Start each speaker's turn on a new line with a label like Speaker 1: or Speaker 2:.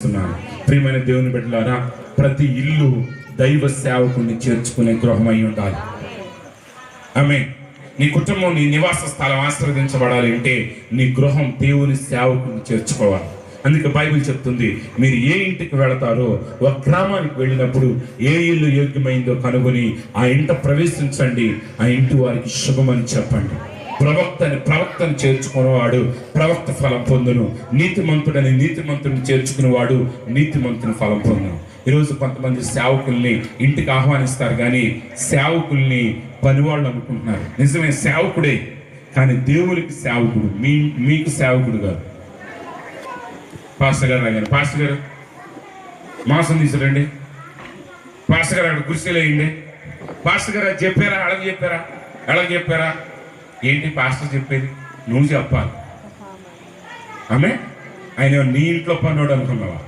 Speaker 1: చేస్తున్నాను ప్రియమైన దేవుని బిడ్డలారా ప్రతి ఇల్లు దైవ సేవకుని చేర్చుకునే గృహమై ఉండాలి. ఆమె నీ కుటుంబం నీ నివాస స్థలం ఆశీర్వదించబడాలి అంటే నీ గృహం దేవుని సేవకుని చేర్చుకోవాలి. అందుకే బైబిల్ చెప్తుంది మీరు ఏ ఇంటికి వెళతారో ఒక గ్రామానికి వెళ్ళినప్పుడు ఏ ఇల్లు యోగ్యమైందో కనుగొని ఆ ఇంట ప్రవేశించండి ఆ ఇంటి వారికి శుభమని చెప్పండి. ప్రవక్తని ప్రవక్తను చేర్చుకునేవాడు ప్రవక్త ఫలం పొందును. నీతిమంతుడని నీతిమంతుడిని చేర్చుకునేవాడు నీతిమంతుని ఫలం పొందును. ఈరోజు కొంతమంది సేవకుల్ని ఇంటికి ఆహ్వానిస్తారు కానీ సేవకుల్ని పనివాళ్ళు అనుకుంటున్నారు. నిజమే సేవకుడే. కానీ దేవునికి సేవకుడు మీ మీకు సేవకుడు కాదు. పాస్టర్ గారు రాగారు పాస్టర్ గారు మాసం తీసుకురండి. పాస్టర్ గారు అక్కడ కుర్చీలు పాస్టర్ గారు చెప్పారా? అడగ చెప్పారా? అడగ చెప్పారా? ఏంటి పాస్టర్ చెప్పేది? నువ్వు చెప్పాలి. ఆమె ఆయన నీ ఇంట్లో పన్నోడు అనుకున్నావా?